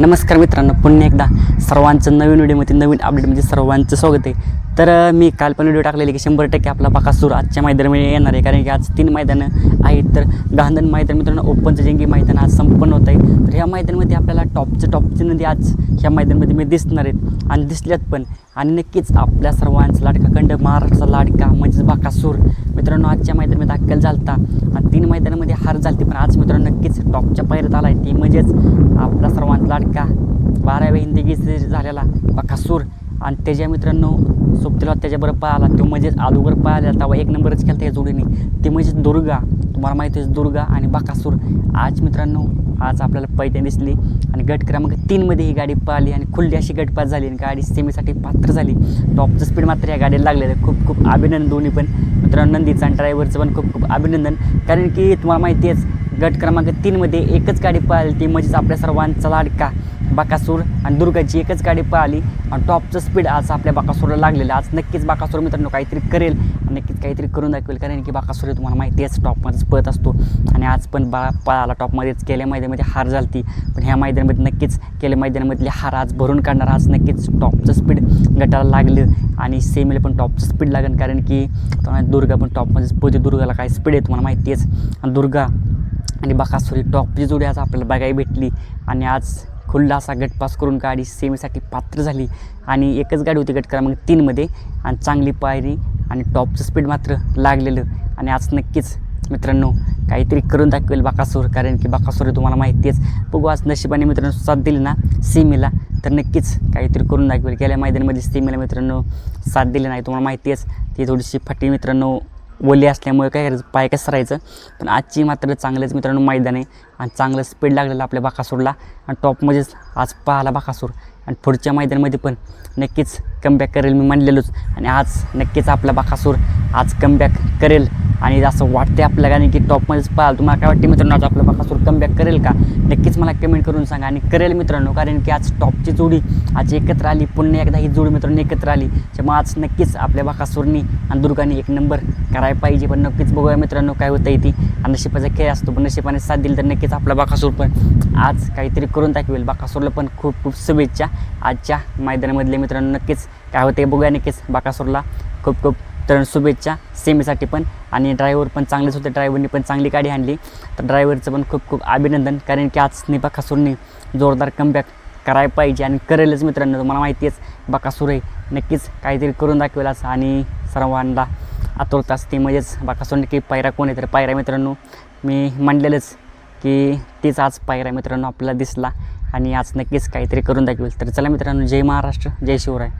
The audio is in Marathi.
नमस्कार मित्रांनो पुन्हा एकदा सर्वांचं नवीन व्हिडिओमध्ये नवीन अपडेटमध्ये सर्वांचं स्वागत आहे. तर मी काल पण व्हिडिओ टाकलेली की शंभर टक्के आपला बाकासूर आजच्या मैदानामध्ये येणार आहे. कारण की आज तीन मैदानं आहेत. तर गांधन मैदान मित्रांनो ओपनचं जंगी मैदान आज संपन्न होत आहे तर ह्या मैदानामध्ये आपल्याला टॉपचं टॉपची नदी आज ह्या मैदानामध्ये मी दिसणार आहेत. आणि दिसल्यात पण. आणि नक्कीच आपल्या सर्वांचा लाडका खंड महाराष्ट्राचा लाडका म्हणजेच बाकासूर. मित्रांनो आजच्या मैदानामध्ये दाखल झालता. आणि तीन मैदानामध्ये हार झालती. पण आज मित्रांनो नक्कीच टॉपच्या पायऱ्यात आला आहे ती म्हणजेच आपला सर्वांचा लाडका बाराव्या हिंदी झालेला बकासूर आणि त्याच्या मित्रांनो सोबतीला त्याच्याबरोबर पाहिला. तो म्हणजेच अगोदर पाहिला. तेव्हा एक नंबरच केला त्या जोडीने. ते म्हणजेच दुर्गा. तुम्हाला माहिती आहे दुर्गा आणि बकासूर आज मित्रांनो आज आपल्याला पैठण दिसली. आणि गट क्रमांक तीनमध्ये ही गाडी पाहिली. आणि खुल्ली अशी गटपास झाली. आणि गाडी सेमीसाठी पात्र झाली. टॉपचं स्पीड मात्र या गाडीला लागलेलं आहे. खूप खूप अभिनंदन दोन्ही पण. मित्रांनो नंदीचं आणि ड्रायव्हरचं पण खूप खूप अभिनंदन. कारण की तुम्हाला माहिती आहेच गट क्रमांक तीनमध्ये एकच गाडी पळाली. ती म्हणजेच आपल्या सर्वांचा लाडका बाकासूर आणि दुर्गाची एकच गाडी पळाली. आणि टॉपचं स्पीड आज आपल्या बाकासूरला लागलेलं आज नक्कीच बाकासूर मित्रांनो काहीतरी करेल आणि नक्कीच काहीतरी करून दाखवेल. कारण की बाकासूर हे तुम्हाला माहिती आहेच टॉपमध्येच पळत असतो. आणि आज पण बा पळाला टॉपमध्येच केल्या मैदानामध्ये हार झालती. पण ह्या मैदानामध्ये नक्कीच केल्या मैदानामधली हार आज भरून काढणार. आज नक्कीच टॉपचं स्पीड गटाला लागलं. आणि सेमीला पण टॉपचं स्पीड लागेल. कारण की तुम्हाला दुर्गा पण टॉपमध्येच पोहोचते दुर्गाला काय स्पीड आहे तुम्हाला माहिती आहेच आणि दुर्गा आणि बाकासुरी टॉपची जोडी आज आपल्याला बघायला भेटली. आणि आज खुल्ला असा गटपास करून गाडी सेमीसाठी पात्र झाली. आणि एकच गाडी होती गट क्रमांक तीनमध्ये. आणि चांगली पायरी आणि टॉपचं स्पीड मात्र लागलेलं. आणि आज नक्कीच मित्रांनो काहीतरी करून दाखवेल बाकासूर. कारण की बाकासूर तुम्हाला माहिती आहेच. बघू आज नशिबाने मित्रांनो साथ दिली ना सीमेला तर नक्कीच काहीतरी करून दाखवेल. गेल्या मैदानामध्ये सीमेला मित्रांनो साथ दिली नाही तुम्हाला माहिती आहेच. ती थोडीशी फाटी मित्रांनो ओली असल्यामुळे काय करायचं पाय कसरायचं पण आजची मात्र चांगलेच मित्रांनो मैदान आहे आणि चांगलं स्पीड लागलेलं आपल्या बाकासूरला. आणि टॉपमध्येच आज पाहाला बाकासूर. आणि पुढच्या मैदानामध्ये पण नक्कीच कमबॅक करेल मी म्हणलेलोच. आणि आज नक्कीच आपला बाकासूर आज कमबॅक करेल. आणि असं वाटते आपल्याला कारण की टॉपमध्येच पाहाल. तुम्हाला काय वाटते मित्रांनो आज आपला बाकासूर कमबॅक करेल का? नक्कीच मला कमेंट करून सांगा आणि करेल मित्रांनो कारण की आज टॉपची जोडी आज एकत्र आली पुन्हा एकदा ही जोडी मित्रांनो एकत्र आली. त्यामुळे आज नक्कीच आपल्या बाकासूरनी आणि दुर्गाने एक नंबर करायला पाहिजे. पण नक्कीच बघूया मित्रांनो काय होतं ती. आणि नशिबाचा खेळ असतो पण नशिबाने साथ दिली तर नक्कीच आपला बाकासूर पण आज काहीतरी करून दाखवेल. बाकासूरला पण खूप खूप शुभेच्छा आजच्या मैदानामधले मित्रांनो. नक्कीच काय होते बघूया नक्कीच. बाकासूरला खूप खूप तर शुभेच्छा. सेमीसाठी पण आणि ड्रायव्हर पण चांगलेच होते. ड्रायव्हरनी पण चांगली गाडी आणली. तर ड्रायव्हरचं पण खूप खूप अभिनंदन. कारण की आज बाकासूरनी जोरदार कमबॅक करायला पाहिजे आणि करेलच मित्रांनो. तुम्हाला माहिती आहेच बाकासूर आहे. नक्कीच काहीतरी करून दाखवेल असं आणि सर्वांना आतुरता असते. म्हणजेच बाकासूर नक्की पायरा कोण आहे तर पायरा मित्रांनो. मी म्हणलेलंच की तीच आज पायरा मित्रांनो आपल्याला दिसला आणि आज नक्कीच काहीतरी करून दाखवेल. तर चला मित्रांनो जय महाराष्ट्र जय शिवराय.